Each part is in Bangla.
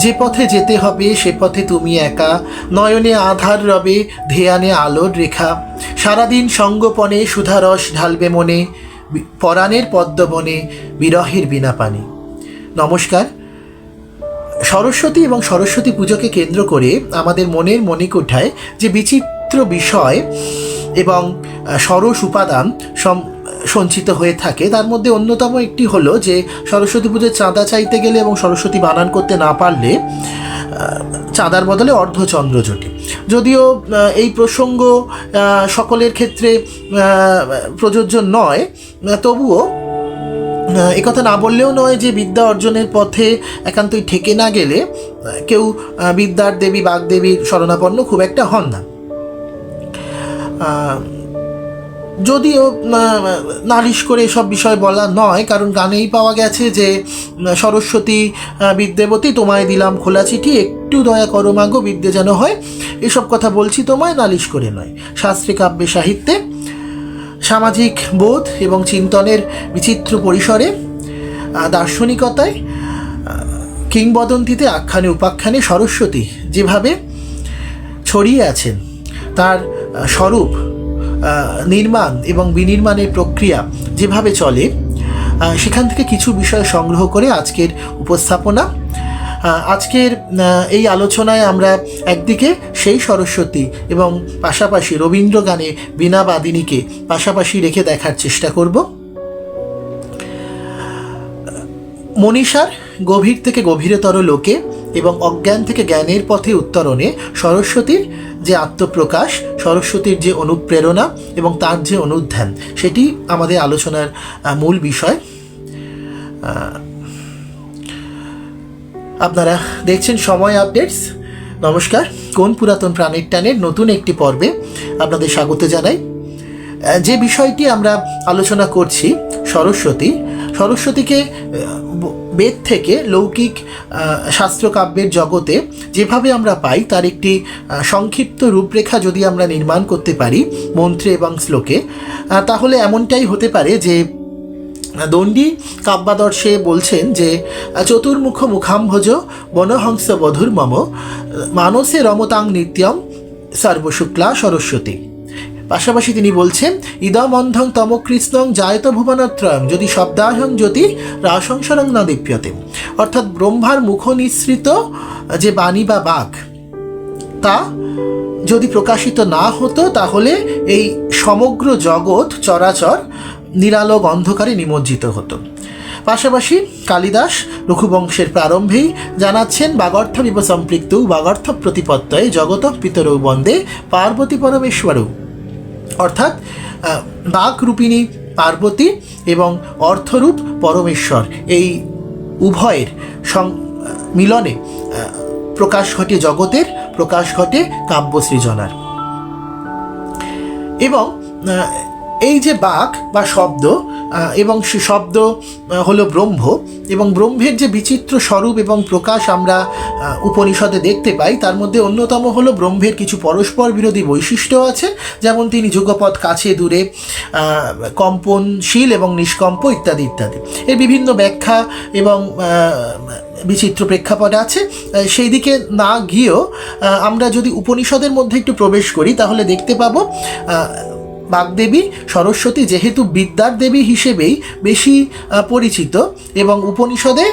যে পথে যেতে হবে, সে পথে তুমি একা। নয়নে আধার রবে, ধেয়ানে আলোর রেখা। সারাদিন সঙ্গপনে সুধারস ঢালবে মনে, পরাণের পদ্মবনে, বিরহের বিনা পানি। নমস্কার। সরস্বতী এবং সরস্বতী পুজোকে কেন্দ্র করে আমাদের মনের মণিকোঠায় যে বিচিত্র বিষয় এবং সরস উপাদান সম- সঞ্চিত হয়ে থাকে। তার মধ্যে অন্যতম একটি হলো যে, সরস্বতী পুজোর চাঁদা চাইতে গেলে এবং সরস্বতী বানান করতে না পারলে চাঁদার বদলে অর্ধচন্দ্র জোটে। যদিও এই প্রসঙ্গ সকলের ক্ষেত্রে প্রযোজ্য নয় তবুও একথা না বললেও নয় যে, বিদ্যা অর্জনের পথে একান্তই ঠেকে না গেলে কেউ বিদ্যার দেবী, বাগদেবীর শরণাপন্ন খুব একটা হন না। যদিও নালিশ করে এসব বিষয় বলা নয়, কারণ গানেই পাওয়া গেছে যে, সরস্বতী বিদ্যাবতী, তোমায় দিলাম খোলা চিঠি, একটু দয়া করো মাগো বিদ্যে যেন হয়। এসব কথা বলছি তোমায়, নালিশ করে নয়। শাস্ত্রে কাব্যে সাহিত্যে, সামাজিক বোধ এবং চিন্তনের বিচিত্র পরিসরে দার্শনিকতায় কিংবদন্তিতে আখ্যানে, উপাখ্যানে সরস্বতী যেভাবে ছড়িয়ে আছেন, তার স্বরূপ নির্মাণ এবং বিনির্মাণের প্রক্রিয়া যেভাবে চলে সেখান থেকে কিছু বিষয় সংগ্রহ করে আজকের উপস্থাপনা। আজকের এই আলোচনায় আমরা একদিকে সেই সরস্বতী এবং পাশাপাশি রবীন্দ্র গানে বীণা বাদিনীকে পাশাপাশি রেখে দেখার চেষ্টা করব। মনীষার গভীর থেকে গভীরতর লোকে এবং অজ্ঞান থেকে জ্ঞানের পথে উত্তরণে সরস্বতীর যে আত্মপ্রকাশ, সরস্বতীর যে অনুপ্রেরণা এবং তার যে অনুধ্যান, সেটি আমাদের আলোচনার মূল বিষয়। আপনারা দেখছেন সময় আপডেটস। নমস্কার। কোন পুরাতন প্রাণের টানের নতুন একটি পর্বে আপনাদের স্বাগত জানাই। যে বিষয়টি আমরা আলোচনা করছি, সরস্বতী সরস্বতীকে বেদ থেকে লৌকিক শাস্ত্রকাব্যের জগতে যেভাবে আমরা পাই, তার একটি সংক্ষিপ্ত রূপরেখা যদি আমরা নির্মাণ করতে পারি, মন্ত্রে এবং শ্লোকে তাহলে এমনটাই হতে পারে যে দণ্ডী কাব্যাদর্শে বলছেন যে চতুর্মুখ মুখাম্ভজ বনহংস বধুর মম মানসে রমতাং নিত্যম সর্বশুক্লা সরস্বতী। পাশাপাশি তিনি বলছেন ইদম অন্ধং তমকৃষ্ণং জায়ত ভুবনত্রয়ম, যদি শব্দাহং জ্যোতি রাসংসরং না দীপ্যতে। অর্থাৎ ব্রহ্মার মুখ নিঃসৃত যে বাণী বা বাঘ তা যদি প্রকাশিত না হতো, তাহলে এই সমগ্র জগৎ চরাচর নিরালোক অন্ধকারে নিমজ্জিত হতো। পাশাপাশি কালিদাস রঘুবংশের প্রারম্ভেই জানাচ্ছেন বাগর্থ বিব সম্পৃক্ত বাগর্থ প্রতিপত্তয়ে জগত পিতরৌ বন্দে পার্বতী পরমেশ্বরৌ। অর্থাৎ আহ, বাঘ রূপিণী পার্বতী এবং অর্থরূপ পরমেশ্বর এই উভয়ের সং মিলনে প্রকাশ ঘটে জগতের প্রকাশ ঘটে কাব্য সৃজনার এবং এই যে বাক বা শব্দ এবং সে শব্দ হলো ব্রহ্ম এবং ব্রহ্মের যে বিচিত্র স্বরূপ এবং প্রকাশ আমরা উপনিষদে দেখতে পাই, তার মধ্যে অন্যতম হলো ব্রহ্মের কিছু পরস্পর বিরোধী বৈশিষ্ট্য আছে, যেমন তিনি যুগপথ কাছে দূরে কম্পনশীল এবং নিষ্কম্প ইত্যাদি ইত্যাদি। এর বিভিন্ন ব্যাখ্যা এবং বিচিত্র প্রেক্ষাপট আছে। সেই দিকে না গিয়েও আমরা যদি উপনিষদের মধ্যে একটু প্রবেশ করি, তাহলে দেখতে পাবো বাগদেবী সরস্বতী যেহেতু বিদ্যার দেবী হিসেবেই বেশি পরিচিত এবং উপনিষদে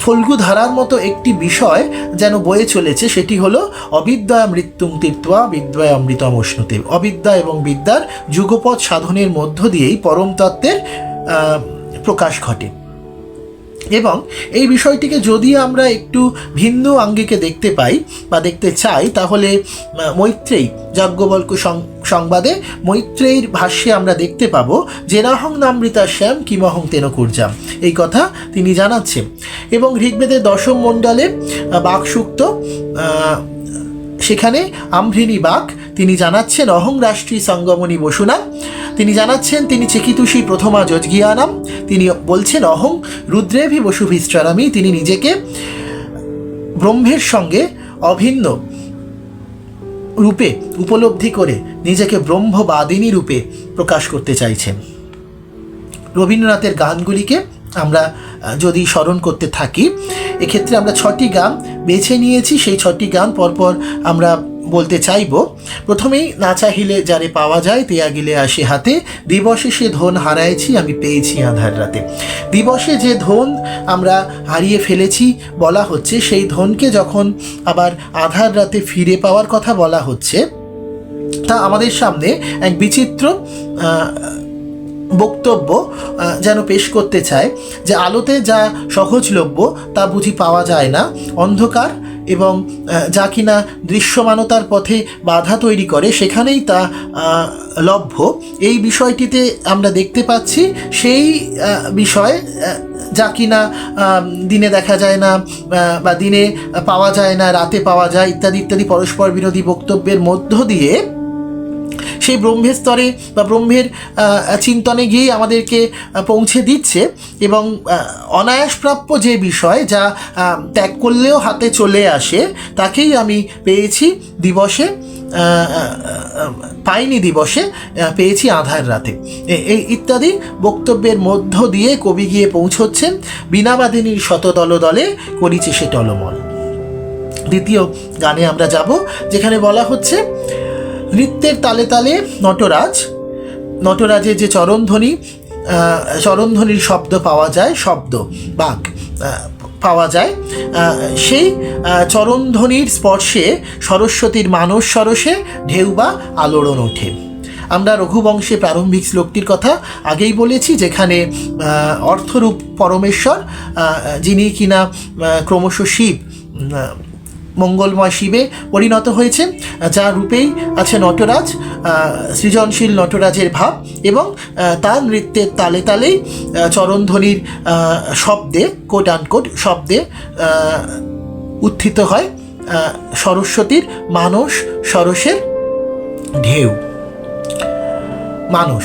ফল্গু ধারার মতো একটি বিষয় যেন বয়ে চলেছে সেটি হলো অবিদ্যা মৃত্যুং তীর্থা বিদ্যা অমৃতম উষ্ণুতে অবিদ্যা এবং বিদ্যার যুগপথ সাধনের মধ্য দিয়েই পরম তত্ত্বের প্রকাশ ঘটে। এবং এই বিষয়টিকে যদি আমরা একটু ভিন্ন আঙ্গিকে দেখতে পাই বা দেখতে চাই, তাহলে মৈত্রেয়ী যাজ্ঞবল্ক সংবাদে মৈত্রেয়ীর ভাষ্যে আমরা দেখতে পাবো জেনাহং নামৃতা শ্যাম কিমহং তেন কুর্জাম এই কথা তিনি জানাচ্ছেন। এবং ঋগ্বেদের দশম মণ্ডলে বাকসুক্ত সেখানে আম্ভৃণী বাক তিনি জানাচ্ছেন অহং রাষ্ট্রী সঙ্গমণি বসুনা, তিনি জানাচ্ছেন তিনি চিকিতুষী প্রথমা যজ্ঞিয়ানাম, তিনি বলছেন অহং রুদ্রেভি বসুভিশ্চরামি তিনি নিজেকে ব্রহ্মের সঙ্গে অভিন্ন রূপে উপলব্ধি করে নিজেকে ব্রহ্মবাদিনী রূপে প্রকাশ করতে চাইছেন। রবীন্দ্রনাথের গানগুলিকে আমরা যদি স্মরণ করতে থাকি, এক্ষেত্রে আমরা ছটি গান বেছে নিয়েছি। সেই ছটি গান পরপর আমরা বলতে চাইব, প্রথমেই না চাহিলে যারে পাওয়া যায় তেয়া গিলে আসে হাতে। দিবসে সে ধন হারাইছি, আমি পেয়েছি আধার রাতে। দিবসে যে ধন আমরা হারিয়ে ফেলেছি, বলা হচ্ছে, সেই ধনকে যখন আবার আধার রাতে ফিরে পাওয়ার কথা বলা হচ্ছে, তা আমাদের সামনে এক বিচিত্র বক্তব্য যেন পেশ করতে চায় যে আলোতে যা সহজলভ্য তা বুঝি পাওয়া যায় না। অন্ধকার এবং যা কিনা দৃশ্যমানতার পথে বাধা তৈরি করে, সেখানেই তা লভ্য। এই বিষয়টিতে আমরা দেখতে পাচ্ছি সেই বিষয় যা কিনা দিনে দেখা যায় না বা দিনে পাওয়া যায় না, রাতে পাওয়া যায় ইত্যাদি ইত্যাদি পরস্পর বিরোধী বক্তব্যের মধ্য দিয়ে সেই ব্রহ্মের স্তরে বা ব্রহ্মের চিন্তনে গিয়েই আমাদেরকে পৌঁছে দিচ্ছে এবং অনায়াসপ্রাপ্য যে বিষয় যা ত্যাগ করলেও হাতে চলে আসে, তাকেই আমি পেয়েছি দিবসে পাইনি দিবসে পেয়েছি আধার রাতে। এই ইত্যাদি বক্তব্যের মধ্য দিয়ে কবি গিয়ে পৌঁছচ্ছেন বিনাবাদিনীর শত দল দলে করিছে সে টলমল। দ্বিতীয় গানে আমরা যাব, যেখানে বলা হচ্ছে নৃত্যের তালে তালে নটরাজ নটরাজের যে চরণধ্বনি চরণধ্বনির শব্দ পাওয়া যায় শব্দ আহ, পাওয়া যায়। সেই চরণধ্বনির স্পর্শে সরস্বতীর মানস সরসে ঢেউ বা আলোড়ন ওঠে। আমরা রঘুবংশে প্রারম্ভিক শ্লোকটির কথা আগেই বলেছি যেখানে অর্থরূপ পরমেশ্বর যিনি কিনা ক্রমশ শিব মঙ্গলময় শিবে পরিণত হয়েছে যার রূপেই আছে নটরাজ সৃজনশীল নটরাজের ভাব এবং তার নৃত্যের তালে তালেই চরণধ্বনির শব্দে কোট আনকোট শব্দে উত্থিত হয় সরস্বতীর মানস সরসের ঢেউ। মানুষ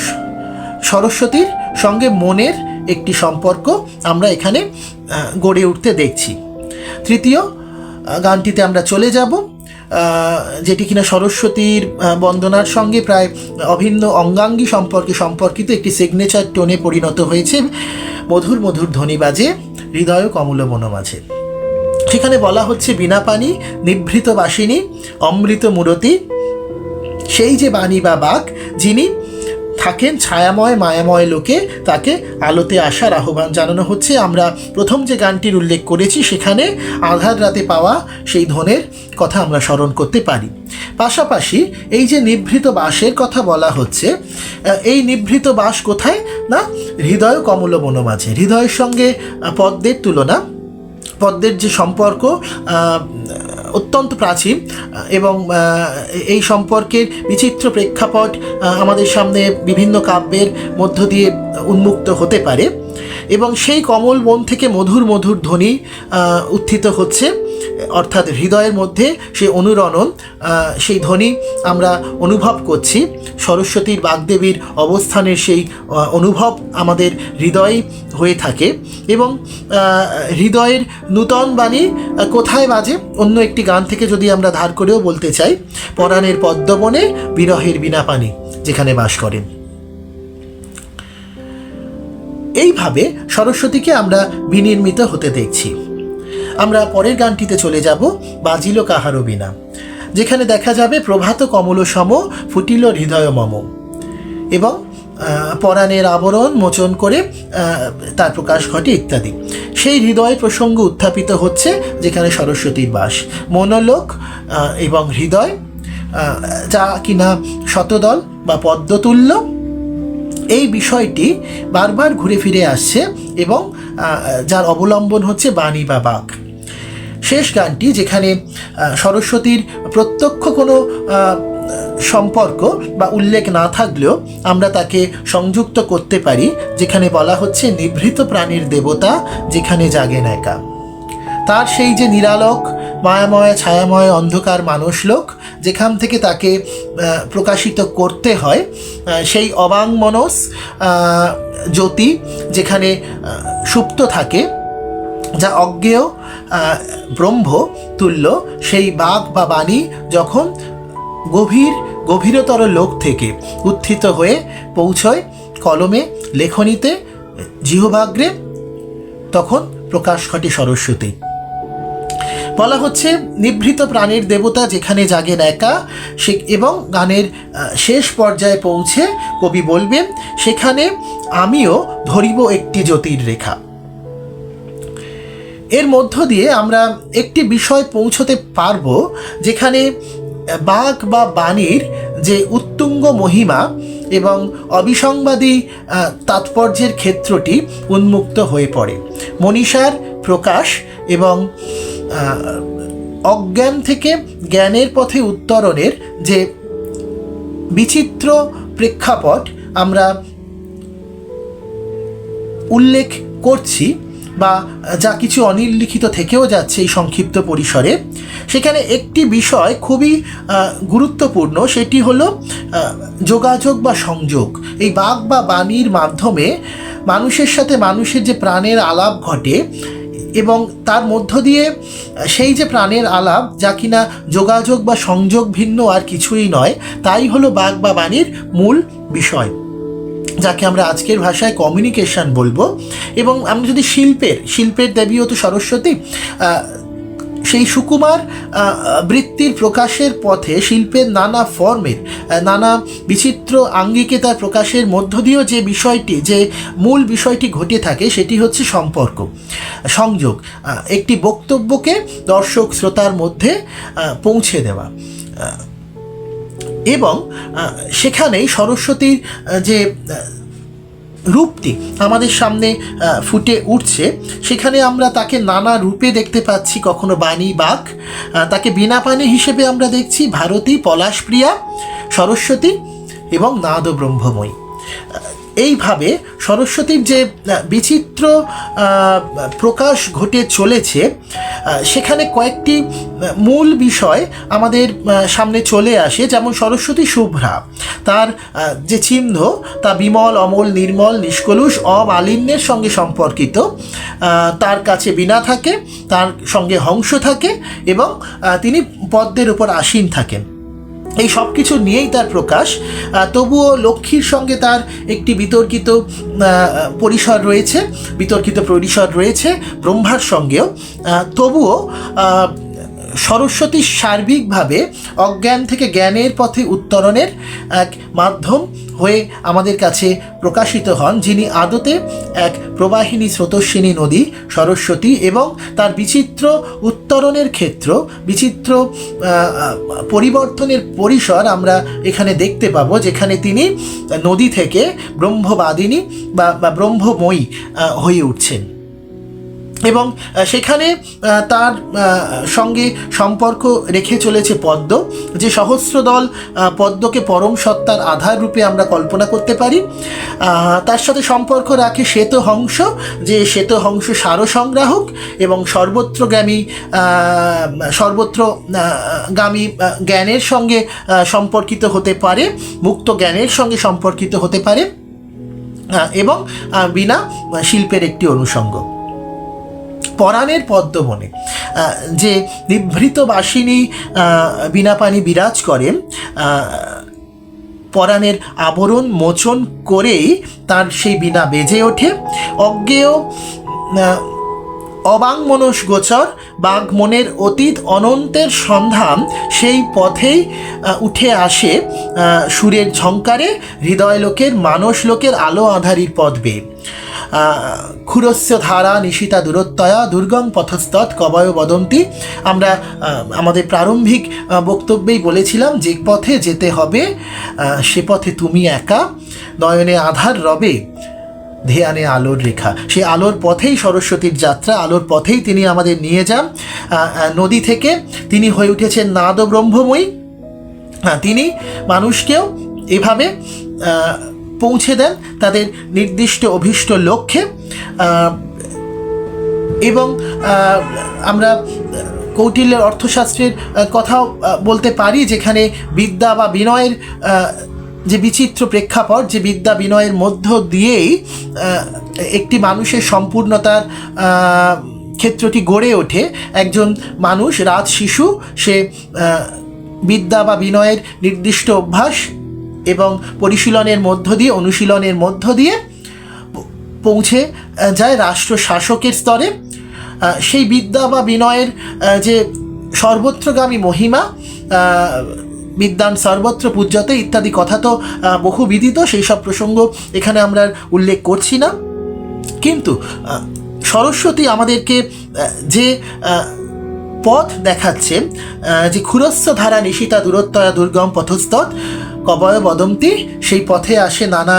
সরস্বতীর সঙ্গে মনের একটি সম্পর্ক আমরা এখানে গড়ে উঠতে দেখছি। তৃতীয় গানটিতে আমরা চলে যাব। যেটি কিনা সরস্বতীর বন্দনার সঙ্গে প্রায় অভিন্ন অঙ্গাঙ্গী সম্পর্কে সম্পর্কিত একটি সিগনেচার টোনে পরিণত হয়েছে। মধুর মধুর ধ্বনি বাজে হৃদয় কমল মন মাঝে। সেখানে বলা হচ্ছে, বিনা পানি, নিভৃত বাসিনী, অমৃত মূরতি। সেই যে বাণী বা বাক, যিনি থাকেন, ছায়াময়, মায়াময় লোকে তাকে আলোতে আসার আহ্বান জানানো হচ্ছে। আমরা প্রথম যে গানটির উল্লেখ করেছি, সেখানে আধার রাতে পাওয়া সেই ধনের কথা আমরা স্মরণ করতে পারি। পাশাপাশি এই যে নিভৃত বাসের কথা বলা হচ্ছে এই নিভৃত বাস কোথায়? না, হৃদয় কমল মনোমাঝে হৃদয়ের সঙ্গে পদ্মের তুলনা পদ্মের যে সম্পর্ক অত্যন্ত প্রাচীন এবং এই সম্পর্কের বিচিত্র প্রেক্ষাপট আমাদের সামনে বিভিন্ন কাব্যের মধ্য দিয়ে উন্মুক্ত হতে পারে। এবং সেই কমল মন থেকে মধুর মধুর ধ্বনি উত্থিত হচ্ছে। অর্থাৎ হৃদয়ের মধ্যে সেই অনুরণন সেই ধ্বনি আমরা অনুভব করছি। সরস্বতীর, বাগদেবীর অবস্থানের সেই অনুভব আমাদের হৃদয়ে হয়ে থাকে এবং হৃদয়ের নূতন বাণী কোথায় বাজে? অন্য একটি গান থেকে যদি আমরা ধার করেও বলতে চাই, পরাণের পদ্মবনে বিরহের বিনা পানি, যেখানে বাস করেন। এইভাবে সরস্বতীকে আমরা বিনির্মিত হতে দেখছি। আমরা পরের গানটিতে চলে যাব, বাজিল কাহারো বিনা, যেখানে দেখা যাবে প্রভাত কমল সম ফুটিল হৃদয় মম। এবং পরাণের আবরণ মোচন করে তার প্রকাশ ঘটে ইত্যাদি। সেই হৃদয় প্রসঙ্গ উত্থাপিত হচ্ছে যেখানে সরস্বতীর বাস। মনোলোক এবং হৃদয় যা কিনা শতদল বা পদ্মতুল্য, এই বিষয়টি বারবার ঘুরে ফিরে আসছে এবং যার অবলম্বন হচ্ছে বাণী বা বাক। শেষ গানটি যেখানে সরস্বতীর প্রত্যক্ষ কোনো সম্পর্ক বা উল্লেখ না থাকলেও আমরা তাকে সংযুক্ত করতে পারি যেখানে বলা হচ্ছে নিভৃত প্রাণীর দেবতা যেখানে জাগেন একা তার সেই যে নিরালোক মায়াময় ছায়াময় অন্ধকার মানুষলোক যেখান থেকে তাকে প্রকাশিত করতে হয় সেই অবাংমনস আহ, জ্যোতি যেখানে সুপ্ত থাকে যা অজ্ঞেয় ব্রহ্ম, তুল্য, সেই বাঘ বা বাণী যখন গভীর, গভীরতর লোক থেকে উত্থিত হয়ে পৌঁছয় কলমে, লেখনীতে, জিহবাগ্রে, তখন প্রকাশ ঘটে সরস্বতী। বলা হচ্ছে, নিভৃত প্রাণের দেবতা যেখানে জাগেন একা, সে এবং গানের শেষ পর্যায়ে পৌঁছে কবি বলবেন, সেখানে আমিও ধরিব একটি জ্যোতির রেখা এর মধ্য দিয়ে আমরা একটি বিষয় পৌঁছতে পারব, যেখানে বাঘ বা বাণীর যে উত্তুঙ্গ মহিমা এবং অবিসংবাদী তাৎপর্যের ক্ষেত্রটি উন্মুক্ত হয়ে পড়ে। মনীষার প্রকাশ এবং অজ্ঞান থেকে জ্ঞানের পথে উত্তরণের যে বিচিত্র প্রেক্ষাপট আমরা উল্লেখ করছি বা যা কিছু অনির্লিখিত থেকেও যাচ্ছে এই সংক্ষিপ্ত পরিসরে, সেখানে একটি বিষয় খুবই গুরুত্বপূর্ণ, সেটি হলো যোগাযোগ বা সংযোগ। এই বাক বা বাণীর মাধ্যমে মানুষের সাথে মানুষের যে প্রাণের আলাপ ঘটে এবং তার মধ্য দিয়ে সেই যে প্রাণের আলাপ, যা কিনা যোগাযোগ বা সংযোগ ভিন্ন আর কিছুই নয়, তাই হলো বাঘ বা বাণীর মূল বিষয়। যাকে আমরা আজকের ভাষায় কমিউনিকেশন বলব। এবং আমরা যদি শিল্পের শিল্পের দেবীও তো সরস্বতী সেই সুকুমার বৃত্তির প্রকাশের পথে শিল্পের নানা ফর্মের নানা বিচিত্র আঙ্গিকে তার প্রকাশের মধ্য দিয়েও যে বিষয়টি, যে মূল বিষয়টি ঘটে থাকে, সেটি হচ্ছে সম্পর্ক, সংযোগ একটি বক্তব্যকে দর্শক শ্রোতার মধ্যে পৌঁছে দেওয়া। এবং সেখানেই সরস্বতীর যে রূপটি আমাদের সামনে ফুটে উঠছে, সেখানে আমরা তাকে নানা রূপে দেখতে পাচ্ছি, কখনো বাণী বাঘ তাকে বিনা পানি হিসেবে আমরা দেখছি, ভারতী পলাশপ্রিয়া, সরস্বতী এবং নাদ ব্রহ্মময়ী এইভাবে সরস্বতীর যে বিচিত্র প্রকাশ ঘটে চলেছে সেখানে কয়েকটি মূল বিষয় আমাদের সামনে চলে আসে, যেমন সরস্বতী শুভ্রা। তার যে চিহ্ন তা বিমল, অমল, নির্মল, নিষ্কলুষ, অমালিন্যের সঙ্গে সম্পর্কিত। তার কাছে বিনা থাকে, তার সঙ্গে হংস থাকে এবং তিনি পদ্মের উপর আসীন থাকেন। এই সব কিছু নিয়েই তার প্রকাশ। তবুও লক্ষ্মীর সঙ্গে তার একটি বিতর্কিত পরিসর রয়েছে, বিতর্কিত পরিসর রয়েছে ব্রহ্মার সঙ্গেও। তবুও সরস্বতী সার্বিকভাবে অজ্ঞান থেকে জ্ঞানের পথে উত্তরণের এক মাধ্যম হয়ে আমাদের কাছে প্রকাশিত হন, যিনি আদতে এক প্রবাহিনী স্রোতস্বিনী নদী সরস্বতী এবং তার বিচিত্র উত্তরণের ক্ষেত্র, বিচিত্র পরিবর্তনের পরিসর আমরা এখানে দেখতে পাবো, যেখানে তিনি নদী থেকে ব্রহ্মবাদিনী বা ব্রহ্মময়ী হয়ে উঠছেন। এবং সেখানে তার সঙ্গে সম্পর্ক রেখে চলেছে পদ্ম, যে সহস্র দল পদ্মকে পরম সত্তার আধার রূপে আমরা কল্পনা করতে পারি। তার সাথে সম্পর্ক রাখে শ্বেত হংস যে শ্বেত হংস সার সংগ্রাহক এবং সর্বত্রগামী সর্বত্র গামী জ্ঞানের সঙ্গে সম্পর্কিত হতে পারে, মুক্ত জ্ঞানের সঙ্গে সম্পর্কিত হতে পারে এবং বিনা শিল্পের একটি অনুষঙ্গ। পরাণের পদ্মবনে যে নিভৃত বাসিনী বিনাপানি বিরাজ করেন পরাণের আবরণ মোচন করেই তার সেই বিনা বেজে ওঠে। অজ্ঞেয় আহ, অবাংমনস গোচর বাঘ মনের অতীত অনন্তের সন্ধান সেই পথেই উঠে আসে সুরের ঝঙ্কারে হৃদয় লোকের মানস লোকের আলো আধারির পথ বেয়ে ক্ষুরস্য ধারা নিশিতা দূরত্বয়া দুর্গম পথস্তৎ কবয় বদন্তি। আমরা আমাদের প্রারম্ভিক বক্তব্যেই বলেছিলাম যে পথে যেতে হবে সে পথে তুমি একা নয়নে আধার রবে। ধ্যানে আলোর রেখা। সেই আলোর পথেই সরস্বতীর যাত্রা, আলোর পথেই তিনি আমাদের নিয়ে যান। নদী থেকে তিনি হয়ে উঠেছেন নাদ ব্রহ্মময়ী তিনি মানুষকেও এভাবে পৌঁছে দেন তাদের নির্দিষ্ট অভীষ্ট লক্ষ্যে। এবং আমরা কৌটিল্যের অর্থশাস্ত্রের কথাও বলতে পারি যেখানে বিদ্যা বা বিনয়ের যে বিচিত্র প্রেক্ষাপট, যে বিদ্যা বিনয়ের মধ্য দিয়েই একটি মানুষের সম্পূর্ণতার ক্ষেত্রটি গড়ে ওঠে। একজন মানুষ, রাজ শিশু, সে বিদ্যা বা বিনয়ের নির্দিষ্ট অভ্যাস এবং পরিশীলনের মধ্য দিয়ে, অনুশীলনের মধ্য দিয়ে পৌঁছে যায় রাষ্ট্র শাসকের স্তরে। সেই বিদ্যা বা বিনয়ের যে সর্বত্রগামী মহিমা বিদ্যান সর্বত্র পূজ্যতে ইত্যাদি কথা তো বহু বিদিত সেই সব প্রসঙ্গ এখানে আমরা উল্লেখ করছি না। কিন্তু সরস্বতী আমাদেরকে যে পথ দেখাচ্ছে যে ক্ষুরস্ব ধারা নিশিতা দূরত্বয়া দুর্গম পথস্তৎ কবয় বদন্তি, সেই পথে আসে নানা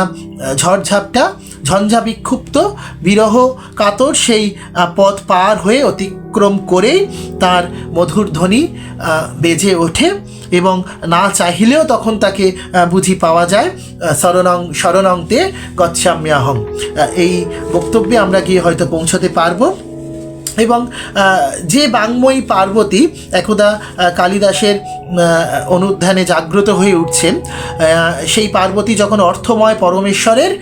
ঝড়ঝাপটা ঝঞ্ঝা বিক্ষুব্ধ, বিরহ কাতর সেই পথ পার হয়ে অতিক্রম করেই তার মধুর ধ্বনি বেজে ওঠে এবং না চাহিলেও তখন তাকে বুঝি পাওয়া যায় শরণং শরণংতে গচ্ছাম্যাহম। এই বক্তব্যে আমরা গিয়ে হয়তো পৌঁছতে পারব। এবং যে বাংময়ী পার্বতী একদা কালিদাসের অনুধ্যানে জাগ্রত হয়ে উঠছেন সেই পার্বতী যখন অর্থময় পরমেশ্বরের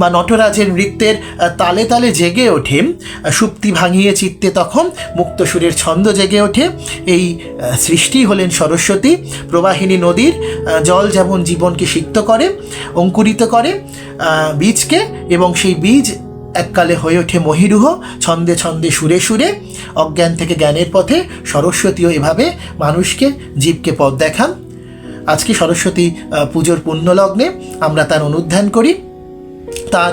বা নটরাজের নৃত্যের তালে তালে জেগে ওঠে সুপ্তি ভাঙিয়ে চিত্তে তখন মুক্তসুরের ছন্দ জেগে ওঠে, এই সৃষ্টি হলেন সরস্বতী, প্রবাহিনী নদীর জল যেমন জীবনকে সিক্ত করে, অঙ্কুরিত করে বীজকে এবং সেই বীজ এককালে হয়ে ওঠে মহিরুহ, ছন্দে ছন্দে সুরে সুরে। অজ্ঞান থেকে জ্ঞানের পথে সরস্বতীও এভাবে মানুষকে, জীবকে পথ দেখান। আজকে সরস্বতী পুজোর পুণ্যলগ্নে আমরা তার অনুধ্যান করি। তার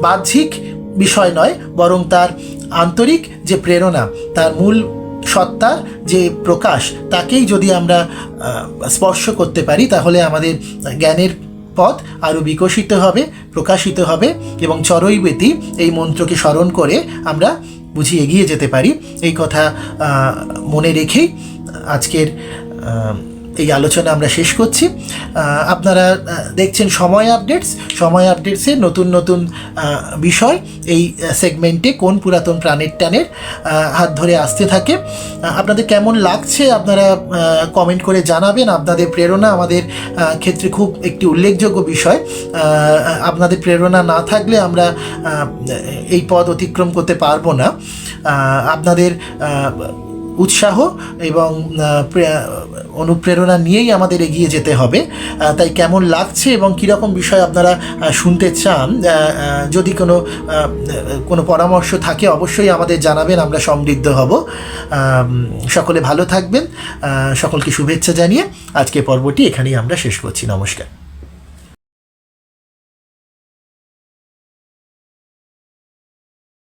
বাহ্যিক বিষয় নয়, বরং তার আন্তরিক যে প্রেরণা, তার মূল সত্তার যে প্রকাশ, তাকেই যদি আমরা স্পর্শ করতে পারি, তাহলে আমাদের জ্ঞানের পথ আরও বিকশিত হবে, প্রকাশিত হবে এবং চরৈবেতি এই মন্ত্রকে স্মরণ করে আমরা বুঝি এগিয়ে যেতে পারি। এই কথা মনে রেখেই আজকের এই আলোচনা আমরা শেষ করছি। আপনারা দেখছেন সময় আপডেটস। সময় আপডেটসে নতুন নতুন বিষয় এই সেগমেন্টে কোন পুরাতন প্রাণের টানের হাত ধরে আসতে থাকে। আপনাদের কেমন লাগছে আপনারা কমেন্ট করে জানাবেন। আপনাদের প্রেরণা আমাদের ক্ষেত্রে খুব একটি উল্লেখযোগ্য বিষয়। আপনাদের প্রেরণা না থাকলে আমরা এই পদ অতিক্রম করতে পারব না। আপনাদের উৎসাহ এবং অনুপ্রেরণা নিয়েই আমাদের এগিয়ে যেতে হবে। তাই কেমন লাগছে এবং কীরকম বিষয় আপনারা শুনতে চান যদি কোনো কোনো পরামর্শ থাকে অবশ্যই আমাদের জানাবেন, আমরা সমৃদ্ধ হব। সকলে ভালো থাকবেন। সকলকে শুভেচ্ছা জানিয়ে আজকে পর্বটি এখানেই আমরা শেষ করছি। নমস্কার।